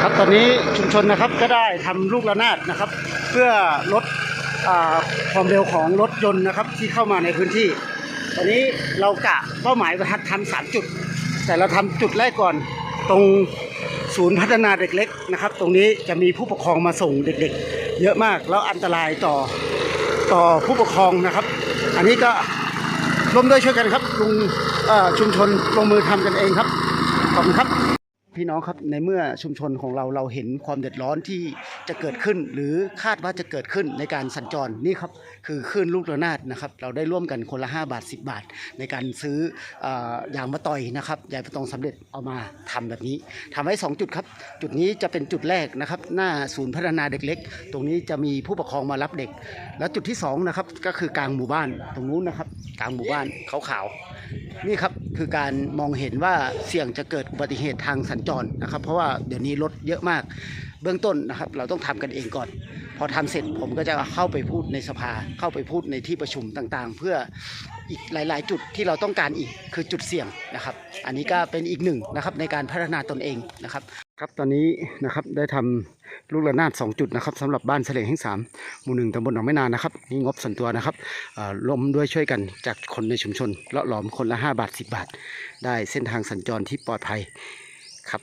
ครับตอนนี้ชุมชนนะครับก็ได้ทำลูกระนาดนะครับ เพื่อลดอความเร็วของรถยนต์นะครับที่เข้ามาในพื้นที่ ตอนนี้เรากะเป้าหมายไว้ทำสามจุด แต่เราทำจุดแรกก่อนตรงศูนย์พัฒนาเด็กเล็กนะครับ ตรงนี้จะมีผู้ปกครองมาส่งเด็กๆ เยอะมากแล้วอันตรายต่อต่อผู้ปกครองนะครับ อันนี้ก็ร่วมด้วยช่วยกันครับลุงชุมชนลงมือทำกันเองครับขอบคุณครับ พี่น้องครับในเมื่อชุมชนของเราเราเห็นความเดือดร้อนที่จะเกิดขึ้น หรือคาดว่าจะเกิดขึ้นในการสัญจรนี่ครับคือคลื่นลูกระนาดนะครับ เราได้ร่วมกันคนละ 5 บาท 10 บาท ในการซื้อออยางมะตอยนะครับยางประตองสำเร็จเอามาทำแบบนี้ทำไว้ 2 จุดครับ จุดนี้จะเป็นจุดแรกนะครับ หน้าศูนย์พัฒนาเด็กเล็ก ตรงนี้จะมีผู้ปกครองมารับเด็ก แล้วจุดที่2นะครับก็คือกลางหมู่บ้านตรงนู้นนะครับ กลางหมู่บ้านขาวๆ นี่ครับคือการมองเห็นว่าเสี่ยงจะเกิดอุบัติเหตุทางสัญจรนะครับ เพราะว่าเดี๋ยวนี้รถเยอะมาก เบื้องต้นนะครับ เราต้องทำกันเองก่อน พอทำเสร็จผมก็จะเข้าไปพูดในสภา เข้าไปพูดในที่ประชุมต่างๆ เพื่ออีกหลาย ๆ จุดที่เราต้องการอีกคือจุดเสี่ยงนะครับ อันนี้ก็เป็นอีกหนึ่งนะครับในการพัฒนาตนเองนะครับ ครับตอนนี้นะครับได้ทำลูกระนาดสองจุดนะครับสำหรับบ้านเสลงแห่งสามหมู่หนึ่งตำบลหนองไม้นานนะครับนี่งบส่วนตัวนะครับเอ่อร่วมด้วยช่วยกันจากคนในชุมชนเลาะหลอมคนละ 5 บาท 10 บาท ได้เส้นทางสัญจรที่ปลอดภัยครับ